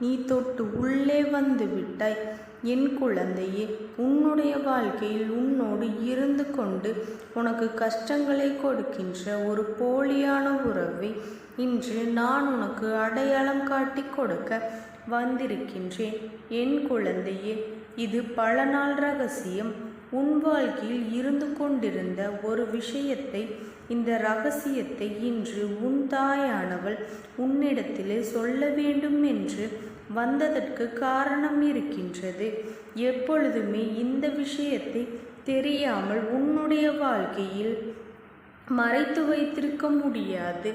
நீ தொட்டு உள்ளே வந்து விட்டாய். என் குழந்தையே உன்னுடைய வாழ்க்கையில் உன்னோடு இருந்து கொண்டு உனக்கு கஷ்டங்களை கொடுக்கின்ற ஒரு போலியான உறவை இன்று நான் உனக்கு அடையாளம் காட்டி கொடுக்க வந்திருக்கின்றேன். என் குழந்தையே இது பல நாள் ரகசியம். உன் வாழ்க்கையில் இருந்து கொண்டிருந்த ஒரு விஷயத்தை இந்த ரகசியத்தை இன்று உன் தாயானவள் உன்னிடத்திலே சொல்ல வேண்டும் என்று வந்ததற்கு காரணம் இருக்கின்றது. எப்பொழுதுமே இந்த விஷயத்தை தெரியாமல் உன்னுடைய வாழ்க்கையில் மறைத்து வைத்திருக்க முடியாது.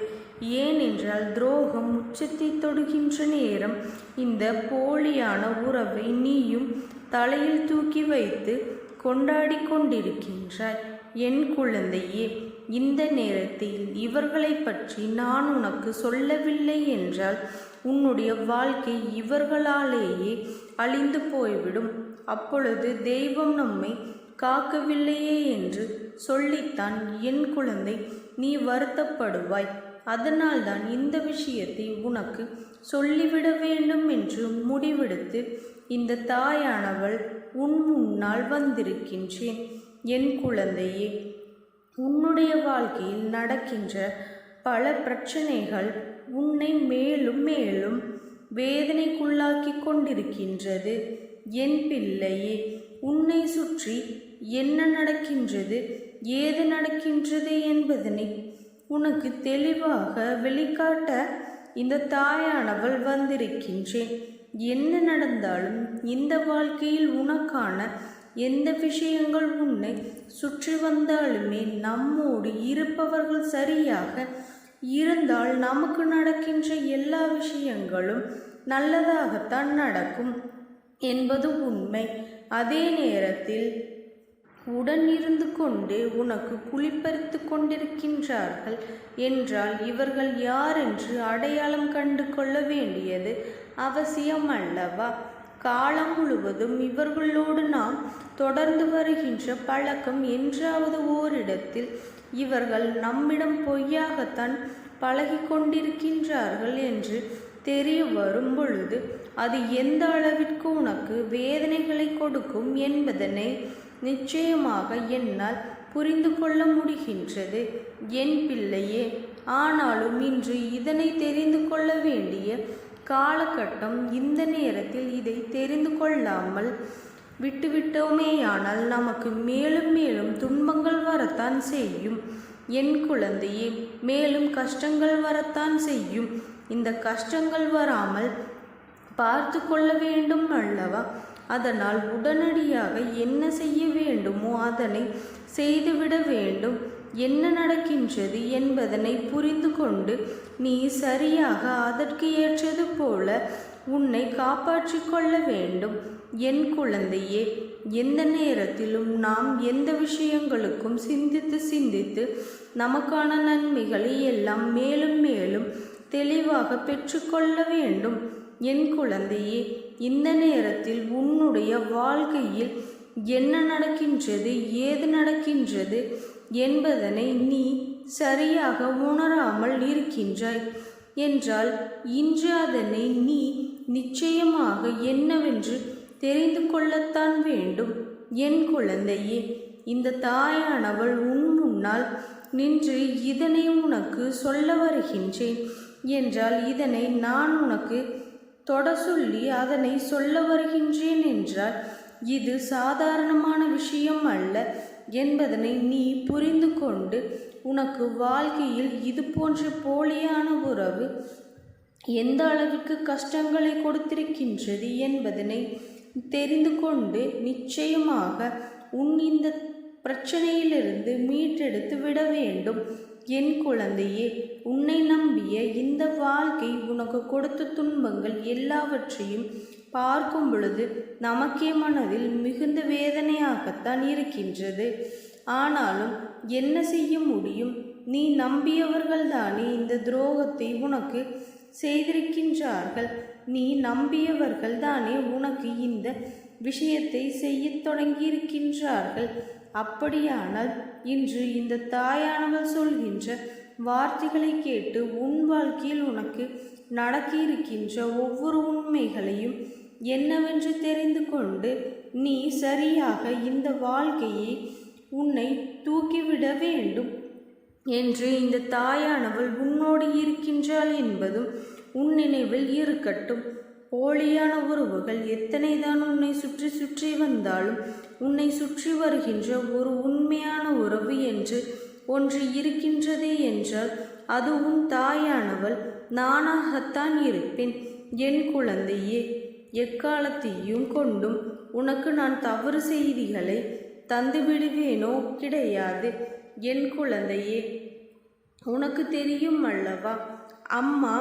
ஏனென்றால் துரோகம் உச்சத்தை தொடுகின்ற நேரம் இந்த போலியான உறவை நீயும் தலையில் தூக்கி வைத்து கொண்டாடி கொண்டிருக்கின்றாய். என் குழந்தையே இந்த நேரத்தில் இவர்களை பற்றி நான் உனக்கு சொல்லவில்லை என்றால் உன்னுடைய வாழ்க்கை இவர்களாலேயே அழிந்து போய்விடும். அப்பொழுது தெய்வம் நம்மை காக்கவில்லையே என்று சொல்லித்தான் என் குழந்தை நீ வருத்தப்படுவாய். அதனால்தான் இந்த விஷயத்தை உனக்கு சொல்லிவிட வேண்டும் என்று முடிவெடுத்து இந்த தாயானவள் உன் முன்னால் வந்திருக்கின்றேன். என் குழந்தையே உன்னுடைய வாழ்க்கையில் நடக்கின்ற பல பிரச்சனைகள் உன்னை மேலும் மேலும் வேதனைக்குள்ளாக்கி கொண்டிருக்கின்றது. என் பிள்ளையே உன்னை சுற்றி என்ன நடக்கின்றது ஏது நடக்கின்றது என்பதனை உனக்கு தெளிவாக வெளிக்காட்ட இந்த தாயானவள் வந்திருக்கின்றேன். என்ன நடந்தாலும் இந்த வாழ்க்கையில் உனக்கான எந்த விஷயங்கள் உன்னை சுற்றி வந்தாலுமே நம்மோடு இருப்பவர்கள் சரியாக இருந்தால் நமக்கு நடக்கின்ற எல்லா விஷயங்களும் நல்லதாகத்தான் நடக்கும் என்பது உண்மை. அதே நேரத்தில் உடன் இருந்து கொண்டு உனக்கு குளிப்பறித்து கொண்டிருக்கின்றார்கள் என்றால் இவர்கள் யார் என்று அடையாளம் கண்டு கொள்ள வேண்டியது அவசியம் அல்லவா காலம் முழுவதும் இவர்களோடு நாம் தொடர்ந்து வருகின்ற பழக்கம் என்றாவது ஓரிடத்தில் இவர்கள் நம்மிடம் பொய்யாகத்தான் பழகி கொண்டிருக்கின்றார்கள் என்று தெரிய வரும் பொழுது அது எந்த அளவிற்கு உனக்கு வேதனைகளை கொடுக்கும் என்பதனை நிச்சயமாக என்னால் புரிந்து கொள்ள முடிகின்றது. என் பிள்ளையே ஆனாலும் இன்று இதனை தெரிந்து கொள்ள வேண்டிய காலகட்டம் இந்த நேரத்தில் இதை தெரிந்து கொள்ளாமல் விட்டுவிட்டோமேயானால் நமக்கு மேலும் மேலும் துன்பங்கள் வரத்தான் செய்யும். என் குழந்தையே மேலும் கஷ்டங்கள் வரத்தான் செய்யும். இந்த கஷ்டங்கள் வராமல் பார்த்து கொள்ள வேண்டும் அல்லவா? அதனால் உடனடியாக என்ன செய்ய வேண்டுமோ அதனை செய்துவிட வேண்டும். என்ன நடக்கின்றது என்பதனை புரிந்து கொண்டு நீ சரியாக அதற்கு ஏற்றது போல உன்னை காப்பாற்றிக் கொள்ள வேண்டும். என் குழந்தையே எந்த நேரத்திலும் நாம் எந்த விஷயங்களுக்கும் சிந்தித்து சிந்தித்து நமக்கான நன்மைகளை எல்லாம் மேலும் மேலும் தெளிவாக பெற்றுக்கொள்ள வேண்டும். என் குழந்தையே இந்த நேரத்தில் உன்னுடைய வாழ்க்கையில் என்ன நடக்கின்றது ஏது நடக்கின்றது என்பதனை நீ சரியாக உணராமல் இருக்கின்றாய் என்றால் இன்று அதனை நீ நிச்சயமாக என்னவென்று தெரிந்து கொள்ளத்தான் வேண்டும். என் குழந்தையே இந்த தாயானவள் உன் முன்னால் நின்று இதனை உனக்கு சொல்ல வருகின்றேன் என்றால் இதனை நான் உனக்கு தொட சொல்லி அதனை சொல்ல வருகின்றேன் என்றால் இது சாதாரணமான விஷயம் அல்ல என்பதனை நீ புரிந்து கொண்டு உனக்கு வாழ்க்கையில் இது போன்ற போலியான உறவு எந்த அளவிற்கு கஷ்டங்களை கொடுத்திருக்கின்றது என்பதனை தெரிந்து கொண்டு நிச்சயமாக உன் இந்த பிரச்சனையிலிருந்து மீட்டெடுத்து விட வேண்டும். என் குழந்தையே உன்னை நம்பிய இந்த வாழ்க்கை உனக்கு கொடுத்த துன்பங்கள் எல்லாவற்றையும் பார்க்கும் பொழுது நமக்கே மனதில் மிகுந்த வேதனையாகத்தான் இருக்கின்றது. ஆனாலும் என்ன செய்ய முடியும்? நீ நம்பியவர்கள்தானே இந்த துரோகத்தை உனக்கு செய்திருக்கின்றார்கள். நீ நம்பியவர்கள் தானே உனக்கு இந்த விஷயத்தை செய்யத் தொடங்கியிருக்கின்றார்கள். அப்படியானால் இன்று இந்த தாயானவள் சொல்கின்ற வார்த்தைகளை கேட்டு உன் வாழ்க்கையில் உனக்கு நடக்கியிருக்கின்ற ஒவ்வொரு உண்மைகளையும் என்னவென்று தெரிந்து கொண்டு நீ சரியாக இந்த வாழ்க்கையை உன்னை தூக்கிவிட வேண்டும் என்று இந்த தாயானவள் உன்னோடு இருக்கின்றாள் என்பதும் உன் நினைவில் இருக்கட்டும். போலியான உறவுகள் எத்தனைதான் உன்னை சுற்றி சுற்றி வந்தாலும் உன்னை சுற்றி வருகின்ற ஒரு உண்மையான உறவு என்று ஒன்று இருக்கின்றதே என்றால் அது உன் தாயானவள். நானாகத்தான் இருப்பேன். என் குழந்தையே எக்காலத்தையும் கொண்டும் உனக்கு நான் தவறு செய்திகளை தந்துவிடுவேனோ? கிடையாது. என் குழந்தையே உனக்கு தெரியும் அல்லவா? அம்மா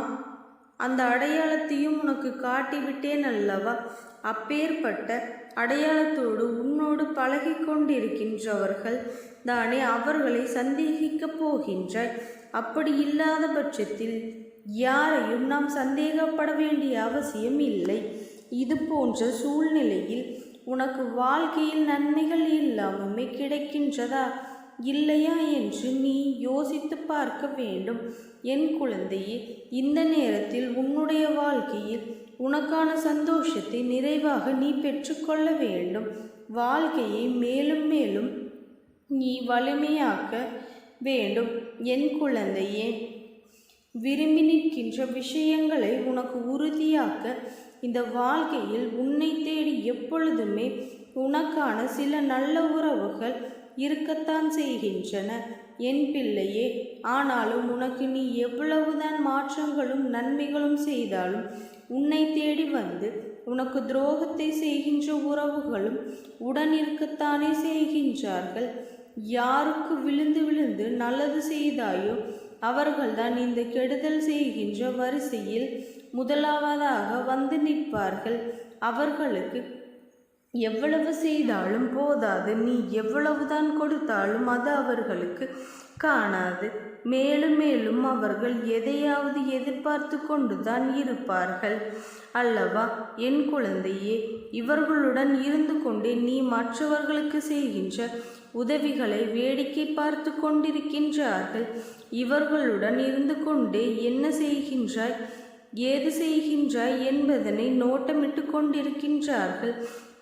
அந்த அடையாளத்தையும் உனக்கு காட்டிவிட்டேன் அல்லவா? அப்பேற்பட்ட அடையாளத்தோடு உன்னோடு பழகி கொண்டிருக்கின்றவர்கள் தானே அவர்களை சந்தேகிக்கப் போகின்றாய். அப்படி இல்லாத பட்சத்தில் யாரையும் நாம் சந்தேகப்பட வேண்டிய அவசியம் இல்லை. இது போன்ற சூழ்நிலையில் உனக்கு வாழ்க்கையில் நன்மைகள் இல்லாமமே கிடைக்கின்றதா? இல்லையா என்று நீ யோசித்து பார்க்க வேண்டும். என் குழந்தையே இந்த நேரத்தில் உன்னுடைய வாழ்க்கையில் உனக்கான சந்தோஷத்தை நிறைவாக நீ பெற்றுக்கொள்ள வேண்டும். வாழ்க்கையை மேலும் மேலும் நீ வலிமையாக்க வேண்டும். என் குழந்தையே விரும்பி நிற்கின்ற விஷயங்களை உனக்கு உறுதியாக்க இந்த வாழ்க்கையில் உன்னை தேடி எப்பொழுதுமே உனக்கான சில நல்ல உறவுகள் இருக்கத்தான் செய்கின்றன. என் பிள்ளையே ஆனாலும் உனக்கு நீ எவ்வளவுதான் மாற்றங்களும் நன்மைகளும் செய்தாலும் உன்னை தேடி வந்து உனக்கு துரோகத்தை செய்கின்ற உறவுகளும் உடன் இருக்கத்தானே செய்கின்றார்கள். யாருக்கு விழுந்து விழுந்து நல்லது செய்தாயோ அவர்கள்தான் இந்த கெடுதல் செய்கின்ற வரிசையில் முதலாவதாக வந்து நிற்பார்கள். அவர்களுக்கு எவ்வளவு செய்தாலும் போதாது. நீ எவ்வளவுதான் கொடுத்தாலும் அது அவர்களுக்கு காணாது. மேலும் மேலும் அவர்கள் எதையாவது எதிர்பார்த்து கொண்டுதான் இருப்பார்கள். அல்லவா என் குழந்தையே இவர்களுடன் இருந்து கொண்டே நீ மற்றவர்களுக்கு செய்கின்ற உதவிகளை வேடிக்கை பார்த்து கொண்டிருக்கின்றார்கள். இவர்களுடன் இருந்து கொண்டே என்ன செய்கின்றாய் ஏது செய்கின்றாய் என்பதனை நோட்டமிட்டு கொண்டிருக்கின்றார்கள்.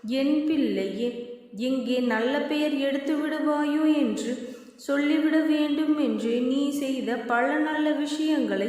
என் பிள்ளையே எங்கே நல்ல பெயர் எடுத்து விடுவாயோ என்று சொல்லிவிட வேண்டும் என்று நீ செய்த பல நல்ல விஷயங்களை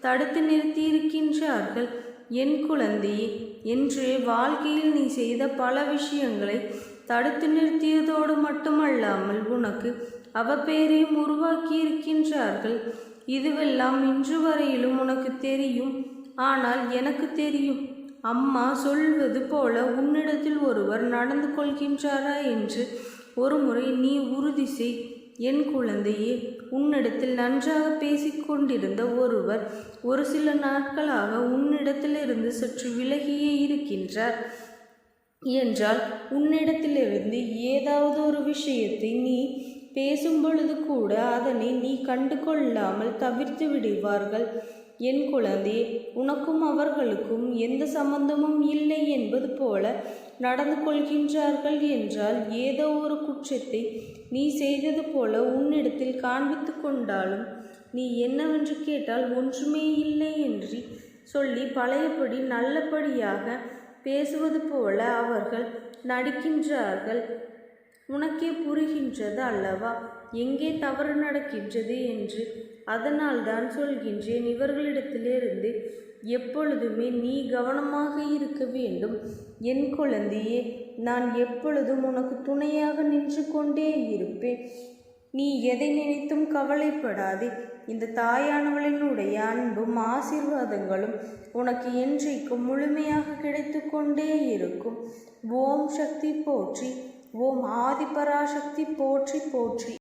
தடுத்து நிறுத்தியிருக்கின்றார்கள். என் குழந்தையே என்று வாழ்க்கையில் நீ செய்த பல விஷயங்களை தடுத்து நிறுத்தியதோடு மட்டுமல்லாமல் உனக்கு அவ பெயரையும் உருவாக்கி இருக்கின்றார்கள் இதுவெல்லாம் இன்று வரையிலும் உனக்கு தெரியும். ஆனால் எனக்கு தெரியும். அம்மா சொல்வது போல உன்னிடத்தில் ஒருவர் நடந்து கொள்கின்றாரா என்று ஒருமுறை நீ உறுதி செய். என் குழந்தையே உன்னிடத்தில் நன்றாக பேசிக்கொண்டிருந்த ஒருவர் ஒரு சில நாட்களாக உன்னிடத்திலிருந்து சற்று விலகியே இருக்கின்றார். என்றால் உன்னிடத்திலிருந்து ஏதாவது ஒரு விஷயத்தை நீ பேசும் பொழுது கூட அதனை நீ கண்டு கொள்ளாமல் தவிர்த்து விடுவார்கள். என் குழந்தை உனக்கும் அவர்களுக்கும் எந்த சம்பந்தமும் இல்லை என்பது போல நடந்து கொள்கின்றார்கள் என்றால் ஏதோ ஒரு குற்றத்தை நீ செய்தது போல உன்னிடத்தில் காண்பித்து கொண்டாலும் நீ என்னவென்று கேட்டால் ஒன்றுமே இல்லை என்று சொல்லி பழையபடி நல்லபடியாக பேசுவது போல அவர்கள் நடிக்கின்றார்கள். உனக்கே புரிகின்றது அல்லவா? எங்கே தவறு நடக்கின்றது என்று அதனால் தான் சொல்கின்றேன் இவர்களிடத்திலிருந்து எப்பொழுதுமே நீ கவனமாக இருக்க வேண்டும். என் குழந்தையே நான் எப்பொழுதும் உனக்கு துணையாக நின்று கொண்டே இருப்பேன். நீ எதை நினைத்தும் கவலைப்படாதே. இந்த தாயானவளினுடைய அன்பும் ஆசீர்வாதங்களும் உனக்கு என்றைக்கும் முழுமையாக கிடைத்து கொண்டே இருக்கும். ஓம் சக்தி போற்றி ஓம் ஆதிபராசக்தி போற்றி போற்றி.